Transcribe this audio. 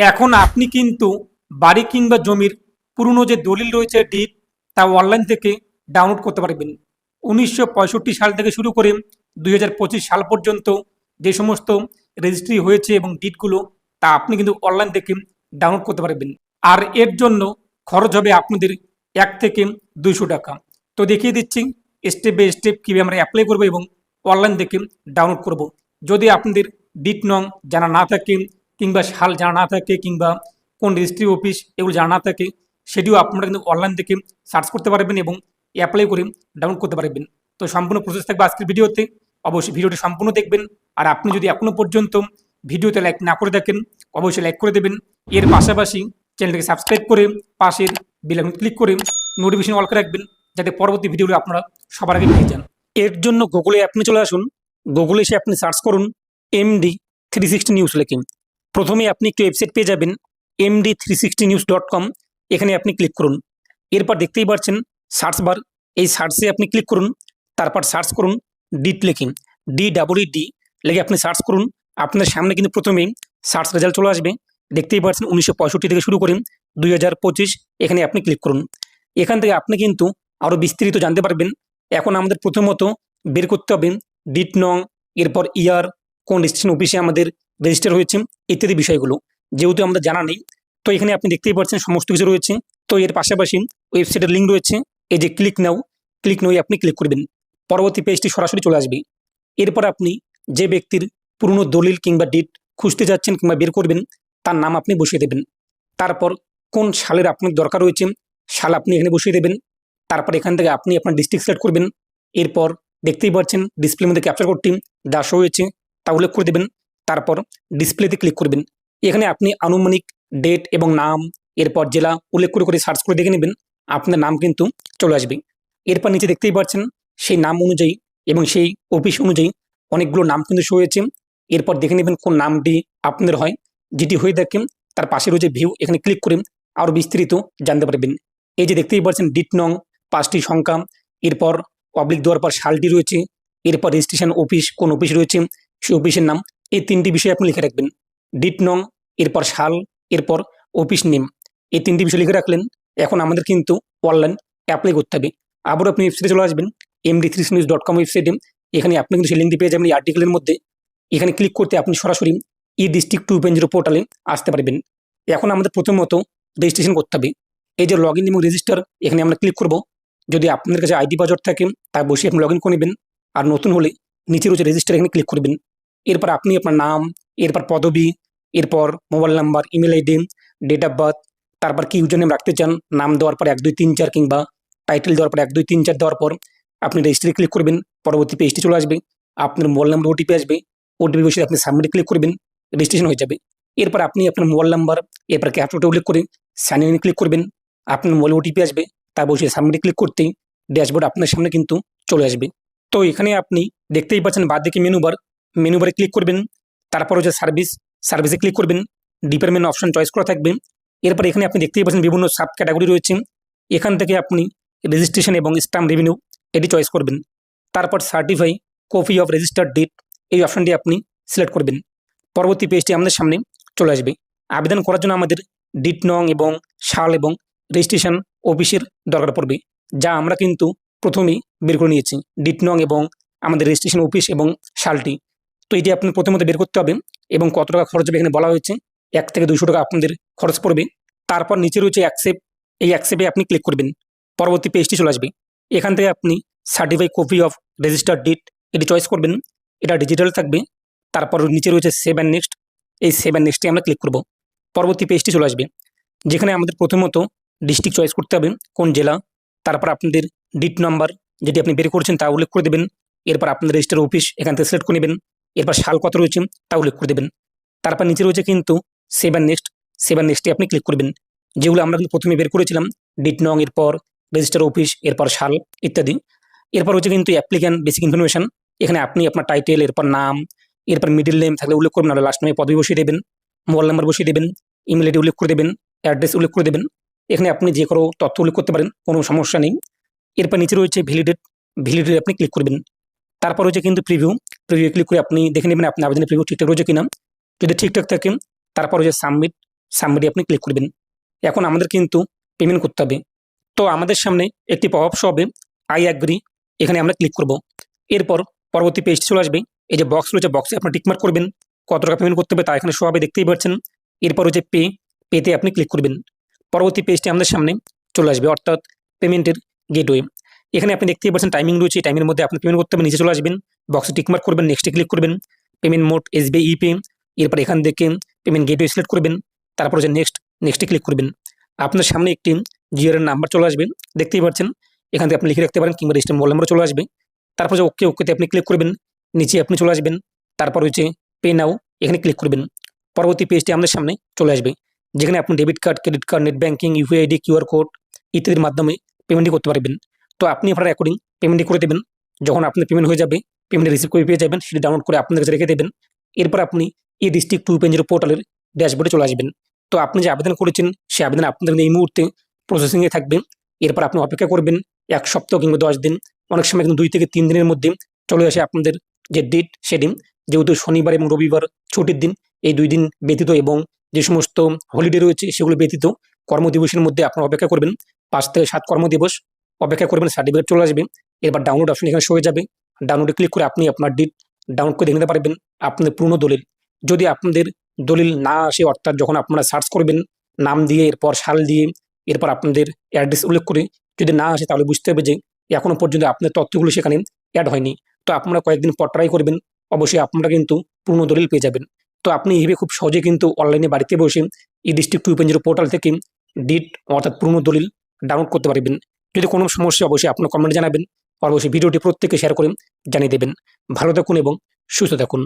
এখন আপনি কিন্তু বাড়ি কিংবা জমির পুরনো যে দলিল রয়েছে ডিট তা অনলাইন থেকে ডাউনলোড করতে পারবেন। উনিশশো পঁয়ষট্টি সাল থেকে শুরু করে দুই হাজার পঁচিশ সাল পর্যন্ত যে সমস্ত রেজিস্ট্রি হয়েছে এবং ডিটগুলো তা আপনি কিন্তু অনলাইন থেকে ডাউনলোড করতে পারবেন। আর এর জন্য খরচ হবে আপনাদের এক থেকে দুইশো টাকা। তো দেখিয়ে দিচ্ছি স্টেপ বাই স্টেপ কীভাবে আমরা অ্যাপ্লাই করব এবং অনলাইন থেকে ডাউনলোড করব। যদি আপনাদের ডিট নং জানা না থাকে কিংবা সাল জানা না থাকে কিংবা কোন রেজিস্ট্রি অফিস এগুলো জানা না থাকে, সেটিও আপনারা কিন্তু অনলাইন থেকে সার্চ করতে পারবেন এবং অ্যাপ্লাই করে ডাউনলোড করতে পারবেন। তো সম্পূর্ণ প্রসেস থাকবে আজকের ভিডিওতে। অবশ্যই ভিডিওটি সম্পূর্ণ দেখবেন। আর আপনি যদি এখনও পর্যন্ত ভিডিওতে লাইক না করে থাকেন, অবশ্যই লাইক করে দেবেন। এর পাশাপাশি চ্যানেলটিকে সাবস্ক্রাইব করে পাশের বেল আইকন ক্লিক করে নোটিফিকেশন অল করে রাখবেন, যাতে পরবর্তী ভিডিওগুলো আপনারা সবার আগে পেয়ে যান। এর জন্য গুগলে আপনি চলে আসুন। গুগলে এসে আপনি সার্চ করুন এমডি থ্রি সিক্সটি নিউজ লেখে প্রথমে আপনি একটি ওয়েবসাইট পেয়ে যাবেন MD three sixty news dot com এখানে আপনি ক্লিক করুন। এরপর দেখতেই পাচ্ছেন সার্চ বার এই সার্চে আপনি ক্লিক করুন, তারপর সার্চ করুন ডিট লেখে। ডি ডাবল ডি লেগে আপনি সার্চ করুন, আপনার সামনে কিন্তু প্রথমেই সার্চ রেজাল্ট চলে আসবে। দেখতেই পাচ্ছেন উনিশশো পঁয়ষট্টি থেকে শুরু করেন দুই হাজার পঁচিশ, এখানে আপনি ক্লিক করুন। এখান থেকে আপনি কিন্তু আরও বিস্তারিত জানতে পারবেন। এখন আমাদের প্রথমত বের করতে হবে ডিট নং, এরপর ইয়ার কোন রেজিস্ট্রেশন অফিসে আমাদের রেজিস্টার হয়েছে ইত্যাদি বিষয়গুলো। যেহেতু আমাদের জানা নেই, তো এখানে আপনি দেখতেই পাচ্ছেন সমস্ত কিছু রয়েছে। তো এর পাশাপাশি ওয়েবসাইটের লিঙ্ক রয়েছে। এই যে ক্লিক নাও ক্লিক নই আপনি ক্লিক করবেন। পরবর্তী পেজটি সরাসরি চলে আসবে। এরপর আপনি যে ব্যক্তির পুরনো দলিল কিংবা ডিট খুঁজতে যাচ্ছেন কিংবা বের করবেন, তার নাম আপনি বসিয়ে দেবেন। তারপর কোন সালের আপনার দরকার রয়েছে, সাল আপনি এখানে বসিয়ে দেবেন। তারপর এখান থেকে আপনি আপনার ডিস্ট্রিক্ট সিলেক্ট করবেন। এরপর দেখতেই পাচ্ছেন ডিসপ্লের মধ্যে ক্যাপচার কোডটি যা শো হয়েছে, তা উল্লেখ করে দেবেন। তারপর ডিসপ্লেতে ক্লিক করবেন। এখানে আপনি আনুমানিক ডেট এবং নাম, এরপর জেলা উল্লেখ করে করে সার্চ করে দেখে নেবেন, আপনার নাম কিন্তু চলে আসবে। এরপর নিচে দেখতেই পাচ্ছেন, সেই নাম অনুযায়ী এবং সেই অফিস অনুযায়ী অনেকগুলো নাম কিন্তু শো হয়েছে। এরপর দেখে নেবেন কোন নামটি আপনাদের হয়, যেটি হয়ে থাকে, তার পাশে রয়েছে ভিউ এখানে ক্লিক করে আরও বিস্তারিত জানতে পারবেন। এই যে দেখতেই পাচ্ছেন ডিট নং, পাঁচটি সংখ্যা, এরপর পাবলিক দেওয়ার পর সালটি রয়েছে, এরপর রেজিস্ট্রেশন অফিস কোন অফিস রয়েছে, সেই অফিসের নাম এই তিনটি বিষয় আপনি লিখে রাখবেন। ডিট নং, এরপর সাল এরপর অফিস নেম। এই তিনটি বিষয় লিখে রাখলেন। এখন আমাদের কিন্তু অনলাইন অ্যাপ্লাই করতে হবে। আবার আপনি ওয়েবসাইটে চলে আসবেন MD three news dot com ওয়েবসাইটে এখানে আপনি কিন্তু সেই লিঙ্কটি পেয়ে যাবেন এই আর্টিকেলের মধ্যে। এখানে ক্লিক করতে আপনি সরাসরি E district two point zero পোর্টালে আসতে পারবেন। এখন আমাদের প্রথমত রেজিস্ট্রেশন করতে হবে। এই যে লগ ইন এবং রেজিস্টার এখানে আমরা ক্লিক করব। যদি আপনাদের কাছে আইডি বাজার থাকে, তা বসে আপনি লগ ইন করে নেবেন। আর নতুন হলে নিচে রয়েছে রেজিস্টার এখানে ক্লিক করবেন। এরপর আপনি আপনার নাম, এরপর পদবি, এরপর mobile number, email ID, date of birth, তারপর কি ইউজার নেম রাখতে চান, নাম দেওয়ার পর এক, দুই, তিন, চার কিংবা টাইটেল দেওয়ার পর এক, দুই, তিন, চার দেওয়ার পর আপনি রেজিস্ট্রি ক্লিক করবেন, পরবর্তী পেজটি চলে আসবে, আপনার মোবাইল নাম্বার ওটিপি আসবে ওটিপি বসে আপনি সাবমিট ক্লিক করবেন রেজিস্ট্রেশন হয়ে যাবে। এরপর আপনি আপনার মোবাইল নাম্বার, এরপর ক্যাপটোটা উল্লেখ করে সাইন ইন ক্লিক করবেন, আপনার মোবাইল ওটিপি আসবে তার বসে সাবমিট ক্লিক করতেই ড্যাশবোর্ড আপনার সামনে কিন্তু চলে আসবে। তো এখানে আপনি দেখতেই পাচ্ছেন বাদ দিকে মেনু বার মেনু বারে ক্লিক করবেন, তারপর হচ্ছে সার্ভিস সার্ভিসে ক্লিক করবেন ডিপার্টমেন্ট অপশন চয়েস করা থাকবে। এরপর এখানে আপনি দেখতেই পাচ্ছেন বিভিন্ন সাব ক্যাটাগরি রয়েছে। এখান থেকে আপনি রেজিস্ট্রেশন এবং স্টাম্প রেভিনিউ এটি চয়েস করবেন। তারপর certify copy of registered date এই অপশনটি আপনি সিলেক্ট করবেন। পরবর্তী পেজটি আমাদের সামনে চলে আসবে। আবেদন করার জন্য আমাদের ডিট নং এবং সাল এবং রেজিস্ট্রেশন অফিসের দরকার পড়বে, যা আমরা কিন্তু প্রথমেই বের করে নিয়েছি। ডিট নং এবং আমাদের রেজিস্ট্রেশন অফিস এবং সালটি। তো এটি আপনার প্রথমত বের করতে হবে এবং কত টাকা খরচ হবে এখানে বলা হয়েছে? এক থেকে দুশো টাকা আপনাদের খরচ পড়বে। তারপর নিচে রয়েছে অ্যাকসেপ্ট এই অ্যাকসেপ্টে আপনি ক্লিক করবেন। পরবর্তী পেজটি চলে আসবে। এখান থেকে আপনি certify copy of registered date এটি চয়েস করবেন। এটা ডিজিটাল থাকবে। তারপর নিচে রয়েছে সেভ অ্যান্ড নেক্সট এই সেভ অ্যান্ড নেক্সটে আমরা ক্লিক করব। পরবর্তী পেজটি চলে আসবে। যেখানে আমাদের প্রথমত ডিস্ট্রিক্ট চয়েস করতে হবে, কোন জেলা। তারপর আপনাদের ডিট নাম্বার যেটি আপনি বের করছেন তা উল্লেখ করে দেবেন। এরপর আপনাদের রেজিস্টার অফিস এখান থেকে সিলেক্ট করে নেবেন। এরপর সাল কত রয়েছে তা উল্লেখ করে দেবেন। তারপর নিচে রয়েছে কিন্তু save and next save and নেক্সটে আপনি ক্লিক করবেন। যেগুলো আমরা কিন্তু প্রথমে বের করেছিলাম ডিট নং এরপর রেজিস্টার অফিস এরপর সাল ইত্যাদি। এরপর হচ্ছে কিন্তু অ্যাপ্লিক্যান্ট বেসিক ইনফরমেশন এখানে আপনি আপনার টাইটেল এরপর নাম, এরপর মিডিল নেম থাকলে উল্লেখ করবেন আর লাস্ট নেমে পদবি বসিয়ে দেবেন মোবাইল নাম্বার বসিয়ে দেবেন ইমেল আইডি উল্লেখ করে দেবেন অ্যাড্রেস উল্লেখ করে দেবেন। এখানে আপনি যে কোনো তথ্য উল্লেখ করতে পারেন, কোনো সমস্যা নেই। এরপর নিচে রয়েছে ভ্যালিডেট ভ্যালিডেট আপনি ক্লিক করবেন। তারপর হচ্ছে কিন্তু প্রিভিউ প্রিভিউ ক্লিক করে আপনি দেখে নেবেন আপনি আবেদনের প্রিভিউ ঠিকঠাক রয়েছে কিনা। যদি ঠিকঠাক থাকে, তারপর হচ্ছে সাবমিট সাবমিটে আপনি ক্লিক করবেন। এখন আমাদের কিন্তু পেমেন্ট করতে হবে। তো আমাদের সামনে একটি পপ হবে আই অ্যাগ্রি এখানে আমরা ক্লিক করব। এরপর পরবর্তী পেজটি চলে আসবে। এই যে বক্স রয়েছে বক্সে আপনি টিকমার্ক করবেন। কত টাকা পেমেন্ট করতে হবে তা এখানে হবে, দেখতেই পাচ্ছেন। এরপর হচ্ছে পে পেতে আপনি ক্লিক করবেন। পরবর্তী পেজটি আমাদের সামনে চলে আসবে, অর্থাৎ পেমেন্টের গেটওয়ে এখানে আপনি দেখতেই পাচ্ছেন টাইমিং রয়েছে। টাইমের মধ্যে আপনি পেমেন্ট করতে হবে, নিচে চলে আসবেন বক্সে টিকমার্ক করবেন নেক্সটে ক্লিক করবেন। Payment mode SBI E pay এরপর এখান থেকে পেমেন্ট গেটওয়ে সিলেক্ট করবেন, তারপর হচ্ছে নেক্সট নেক্সটে ক্লিক করবেন। আপনার সামনে একটি জিওর নাম্বার চলে আসবে, দেখতেই পাচ্ছেন। এখান থেকে আপনি লিখে রাখতে পারেন কিংবা রেজিস্টার মোবাইল নাম্বার চলে আসবে। তারপর যে ওকে ওকেতে আপনি ক্লিক করবেন, নিচে আপনি চলে আসবেন, তারপর হচ্ছে পে নাও এখানে ক্লিক করবেন। পরবর্তী পেজটি আমাদের সামনে চলে আসবে, যেখানে আপনি debit card credit card net banking UPI ID QR code ইত্যাদির মাধ্যমে পেমেন্টই করতে পারবেন। তো আপনি আপনার অ্যাকর্ডিং পেমেন্টই করে দেবেন। যখন আপনার পেমেন্ট হয়ে যাবে পেমেন্ট রিসিভ করে পেয়ে যাবেন, সেটি ডাউনলোড করে আপনার কাছে রেখে দেবেন। এরপর আপনি এই ডিস্ট্রিক্ট টু পেঞ্জের পোর্টালের ড্যাশবোর্ডে চলে আসবেন। তো আপনি যে আবেদন করেছেন, সেই আবেদন আপনাদের এই মুহূর্তে প্রসেসিংয়ে থাকবে। এরপর আপনি অপেক্ষা করবেন এক সপ্তাহ কিংবা দশ দিন। অনেক সময় কিন্তু দুই থেকে তিন দিনের মধ্যে চলে আসে আপনাদের যে ডেট সেদিন যেহেতু শনিবার এবং রবিবার ছুটির দিন, এই দুই দিন ব্যতীত এবং যে সমস্ত হলিডে রয়েছে, সেগুলো ব্যতীত কর্মদিবসের মধ্যে আপনার অপেক্ষা করবেন। পাঁচ থেকে সাত কর্মদিবস অপেক্ষা করবেন সার্টিফিকেট চলে আসবে। এরপর ডাউনলোড অপশন এখানে হয়ে যাবে। ডাউনলোডে ক্লিক করে আপনি আপনার ডিট ডাউনলোড করে দেখে নিতে পারবেন আপনাদের পুরনো দলিল। যদি আপনাদের দলিল না আসে, অর্থাৎ যখন আপনারা সার্চ করবেন, নাম দিয়ে, এরপর সাল দিয়ে, এরপর আপনাদের অ্যাড্রেস উল্লেখ করে যদি না আসে, তাহলে বুঝতে হবে যে এখনও পর্যন্ত আপনার তথ্যগুলো সেখানে অ্যাড হয়নি। তো আপনারা কয়েকদিন পর ট্রাই করবেন, অবশ্যই আপনারা কিন্তু পূর্ণ দলিল পেয়ে যাবেন। তো আপনি এইভাবে খুব সহজে কিন্তু অনলাইনে বাড়িতে বসে এই ডিস্ট্রিক্ট টু জিরো পোর্টাল থেকে ডিট অর্থাৎ পূর্ণ দলিল ডাউনলোড করতে পারবেন। যদি কোনো সমস্যা অবশ্যই আপনার কমেন্টে জানাবেন। অবশ্যই ভিডিওটি প্রত্যেকে শেয়ার করে জানিয়ে দেবেন। ভালো থাকুন এবং সুস্থ থাকুন।